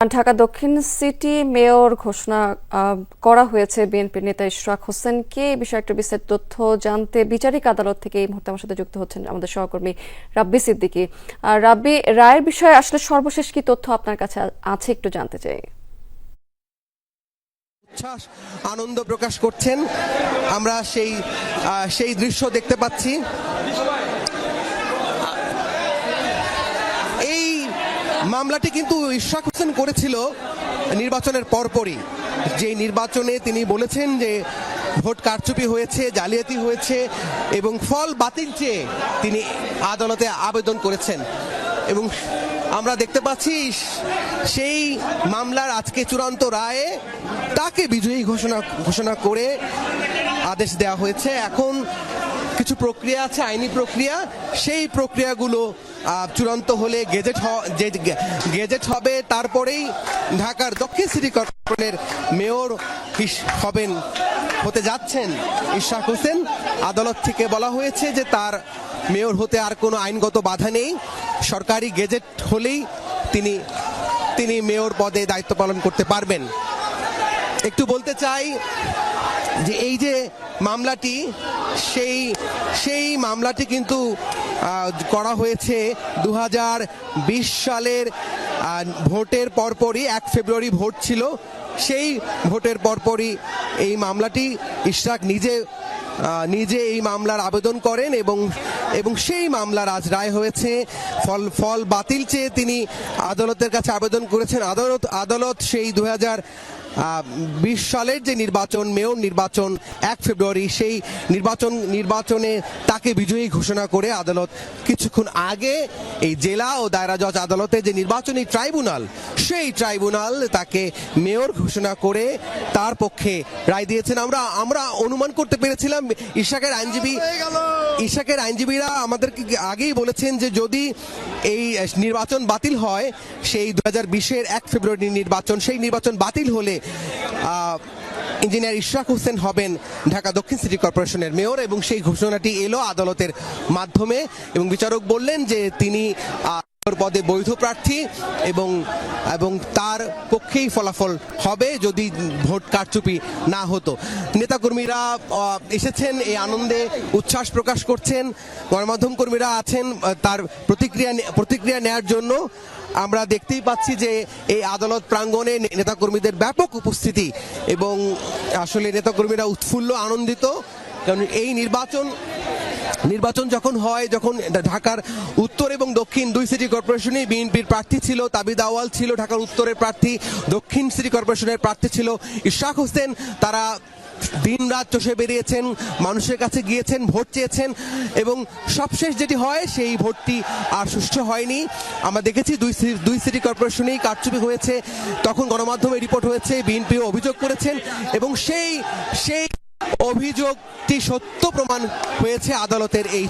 ঢাকা দক্ষিণ city mayor ঘোষণা করা হয়েছে বিএনপি নেতা ইশরাক হোসেনকে। এই বিষয়ে একটা বিস্তারিত তথ্য জানতে বিচারিক আদালত থেকে এই মুহূর্তে আমার সাথে যুক্ত হচ্ছেন আমাদের সহকর্মী রাব্বি সিদ্দিকী। রাব্বি, রায়ের বিষয়ে আসলে সর্বশেষ কি তথ্য আপনার কাছে আছে একটু জানতে চাই। আনন্দ প্রকাশ করছেন। আমরা সেই সেই দৃশ্য দেখতে পাচ্ছি এই মামলাটি কিন্তু ইশরাক হোসেন করেছিল নির্বাচনের পরপরই। যে নির্বাচনে তিনি বলেছেন যে ভোট কারচুপি হয়েছে, জালিয়াতি হয়েছে এবং ফল বাতিল চেয়ে তিনি আদালতে আবেদন করেছেন। এবং আমরা দেখতে পাচ্ছি, সেই মামলার আজকে চূড়ান্ত রায়ে তাকে বিজয়ী ঘোষণা ঘোষণা করে আদেশ দেওয়া হয়েছে। এখন কিছু প্রক্রিয়া আছে, আইনি প্রক্রিয়া। সেই প্রক্রিয়াগুলো চূড়ান্ত হলে গেজেট গেজেট হবে, তারপরেই ঢাকার দক্ষিণ সিটি কর্পোরেশনের মেয়র হবেন, হতে যাচ্ছেন ইশাক হোসেন। আদালত থেকে বলা হয়েছে যে তার মেয়র হতে আর কোনো আইনগত বাধা নেই। সরকারি গেজেট হলেই তিনি তিনি মেয়র পদে দায়িত্ব পালন করতে পারবেন। একটু বলতে চাই যে এই যে মামলাটি, সেই সেই মামলাটি কিন্তু করা হয়েছে দু হাজার বিশ সালের ভোটের পরপরই, এক ফেব্রুয়ারি ভোট ছিল, সেই ভোটের পরপরই এই মামলাটি ইশরাক নিজে নিজে এই মামলার আবেদন করেন এবং এবং সেই মামলার আজ রায় হয়েছে, ফল ফল বাতিল চেয়ে তিনি আদালতের কাছে আবেদন করেছেন। আদালত আদালত সেই দু বিশ সালের যে নির্বাচন মেয়র নির্বাচন এক ফেব্রুয়ারি সেই নির্বাচন নির্বাচনে তাকে বিজয়ী ঘোষণা করে আদালত কিছুক্ষণ আগে এই জেলা ও দায়রা জজ আদালতে যে নির্বাচনী ট্রাইব্যুনাল সেই ট্রাইব্যুনাল তাকে মেয়র ঘোষণা করে তার পক্ষে রায় দিয়েছেন। আমরা আমরা অনুমান করতে পেরেছিলাম ইশাকের আইনজীবী ইশাকের আইনজীবীরা আমাদেরকে আগেই বলেছেন যে যদি এই নির্বাচন বাতিল হয় সেই দু হাজার বিশের এক ফেব্রুয়ারি নির্বাচন সেই নির্বাচন বাতিল হলে ইঞ্জিনিয়ার ইশরাক হোসেন হবেন ঢাকা দক্ষিণ সিটি কর্পোরেশনের মেয়র এবং সেই ঘোষণাটি এলো আদালতের মাধ্যমে এবং বিচারক বললেন যে তিনি পদে বৈধ প্রার্থী এবং এবং তার পক্ষেই ফলাফল হবে যদি ভোট কারচুপি না হতো। নেতাকর্মীরা এসেছেন, এই আনন্দে উচ্ছ্বাস প্রকাশ করছেন। গণমাধ্যম কর্মীরা আছেন তার প্রতিক্রিয়া প্রতিক্রিয়া নেয়ার জন্য। আমরা দেখতেই পাচ্ছি যে এই আদালত প্রাঙ্গণে নেতাকর্মীদের ব্যাপক উপস্থিতি এবং আসলে নেতাকর্মীরা উৎফুল্ল, আনন্দিত। কারণ এই নির্বাচন নির্বাচন যখন হয়, যখন ঢাকার উত্তর এবং দক্ষিণ দুই সিটি কর্পোরেশনেই বিএনপির প্রার্থী ছিল, তাবিদ আওয়াল ছিল, ঢাকার উত্তরের প্রার্থী, দক্ষিণ সিটি কর্পোরেশনের প্রার্থী ছিল ইশাক হোসেন। তারা দিন রাত চষে বেরিয়েছেন, মানুষের কাছে গিয়েছেন, ভোট চেয়েছেন, এবং সবশেষ যেটি হয় সেই ভোটটি আর সুষ্ঠু হয়নি। আমরা দেখেছি দুই দুই সিটি কর্পোরেশনেই কারচুপি হয়েছে, তখন গণমাধ্যমে রিপোর্ট হয়েছে বিএনপি অভিযোগ করেছেন, এবং সেই সেই অভিযোগটি সত্য প্রমাণ হয়েছে আদালতের এই